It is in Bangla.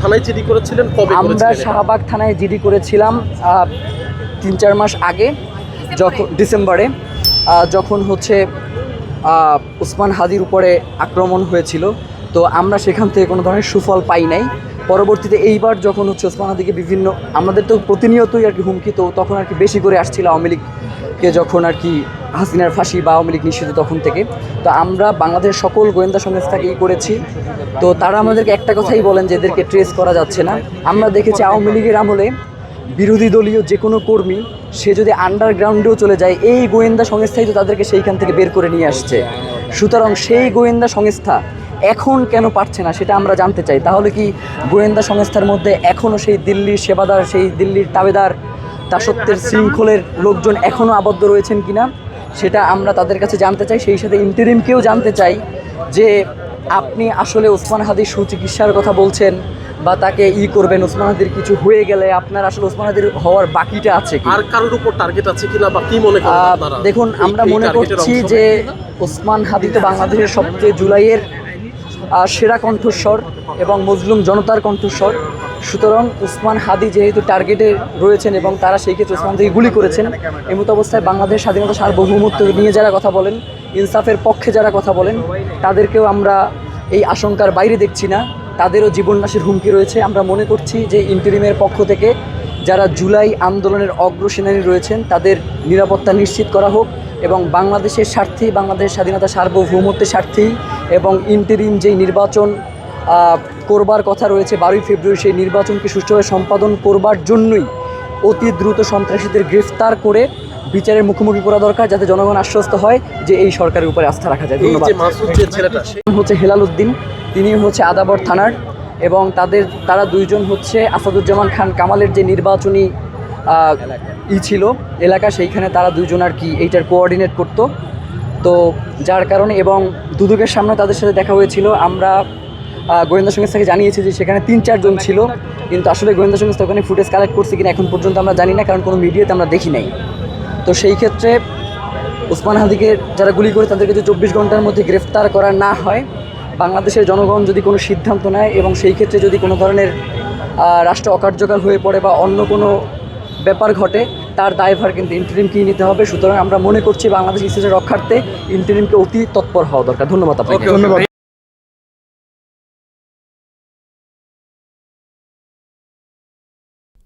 থানায় জিডি করেছিলেন? কবে আমরা শাহবাগ থানায় জিডি করেছিলাম তিন চার মাস আগে যখন ডিসেম্বরে যখন হচ্ছে উসমান হাদির উপরে আক্রমণ হয়েছিল। তো আমরা সেখান থেকে কোনো ধরনের সুফল পাই নাই। পরবর্তীতে এইবার যখন হচ্ছে ওসমান হাদিকে বিভিন্ন আমাদের তো প্রতিনিয়তই আর কি হুমকি তো তখন আর কি বেশি করে আসছিল আওয়ামী লীগকে যখন আর কি হাসিনার ফাঁসি বা আওয়ামী লীগ নিষিদ্ধ তখন থেকে। তো আমরা বাংলাদেশের সকল গোয়েন্দা সংস্থাকেই করেছি। তো তারা আমাদেরকে একটা কথাই বলেন যে এদেরকে ট্রেস করা যাচ্ছে না। আমরা দেখেছি আওয়ামী লীগের আমলে বিরোধী দলীয় যে কোনো কর্মী, সে যদি আন্ডারগ্রাউন্ডেও চলে যায়, এই গোয়েন্দা সংস্থাই তো তাদেরকে সেইখান থেকে বের করে নিয়ে আসছে। সুতরাং সেই গোয়েন্দা সংস্থা এখন কেন পারছে না, সেটা আমরা জানতে চাই। তাহলে কি গোয়েন্দা সংস্থার মধ্যে এখনও সেই দিল্লির সেবাদার, সেই দিল্লির তাবেদার দাসত্বের শৃঙ্খলের লোকজন এখনও আবদ্ধ রয়েছেন কিনা সেটা আমরা তাদের কাছে জানতে চাই। সেই সাথে ইন্টারিমকেও জানতে চাই যে আপনি আসলে ওসমান হাদির সুচিকিৎসার কথা বলছেন বা তাকে ই করবেন ওসমান হাদির কিছু হয়ে গেলে আপনার আসলে ওসমান হাদির হওয়ার বাকিটা আছে কি? আর কারোর উপর টার্গেট আছে কিনা বা কি মনে করেন দেখুন আমরা মনে করছি যে ওসমান হাদি তো বাংলাদেশের সবচেয়ে জুলাইয়ের সেরা কণ্ঠস্বর এবং মজলুম জনতার কণ্ঠস্বর। সুতরাং উসমান হাদি যেহেতু টার্গেটে রয়েছেন এবং তারা সেই ক্ষেত্রে ওসমান হাদিকে গুলি করেছেন এমত অবস্থায় বাংলাদেশ স্বাধীনতা সার্বভৌমত্ব নিয়ে যারা কথা বলেন, ইনসাফের পক্ষে যারা কথা বলেন, তাদেরকেও আমরা এই আশঙ্কার বাইরে দেখছি না। তাদেরও জীবননাশের হুমকি রয়েছে। আমরা মনে করছি যে ইন্টারিমের পক্ষ থেকে যারা জুলাই আন্দোলনের অগ্রসেনানী রয়েছেন, তাদের নিরাপত্তা নিশ্চিত করা হোক এবং বাংলাদেশের স্বার্থেই, বাংলাদেশ স্বাধীনতা সার্বভৌমত্বের স্বার্থেই এবং ইন্টারিম যেই নির্বাচন করবার কথা রয়েছে বারোই ফেব্রুয়ারি সেই নির্বাচনকে সুষ্ঠুভাবে সম্পাদন করবার জন্যই অতি দ্রুত সন্ত্রাসীদের গ্রেফতার করে বিচারের মুখোমুখি করা দরকার যাতে জনগণ আশ্বস্ত হয় যে এই সরকারের উপরে আস্থা রাখা যায়। ধন্যবাদ। হচ্ছে হেলাল উদ্দিন তিনি হচ্ছে আদাবর থানার এবং তাদের তারা দুইজন হচ্ছে আসাদুজ্জামান খান কামালের যে নির্বাচনী ই ছিল এলাকা সেইখানে তারা দুইজন আর কি এইটার কোঅর্ডিনেট করতো। তো যার কারণে এবং দুদকের সামনে তাদের সাথে দেখা হয়েছিল। আমরা গোয়েন্দা সংস্থাকে জানিয়েছি যে সেখানে তিন, চারজন ছিল। কিন্তু আসলে গোয়েন্দা সংস্থা ওখানে ফুটেজ কালেক্ট করছে কিনা এখন পর্যন্ত আমরা জানি না, কারণ কোনো মিডিয়াতে আমরা দেখি নাই। তো সেই ক্ষেত্রে ওসমান হাদিকে যারা গুলি করে তাদেরকে যদি চব্বিশ ঘণ্টার মধ্যে গ্রেফতার করা না হয়, বাংলাদেশের জনগণ যদি কোনো সিদ্ধান্ত নেয় এবং সেই ক্ষেত্রে যদি কোনো ধরনের রাষ্ট্র অকার্যকর হয়ে পড়ে বা অন্য কোনো ব্যাপার ঘটে, তার দায়ভার কিন্তু ইন্টারিমকেই নিতে হবে। সুতরাং আমরা মনে করছি বাংলাদেশ ইসলামের রক্ষার্থে ইন্টারিমকে অতি তৎপর হওয়া দরকার। ধন্যবাদ আপনাকে. ধন্যবাদ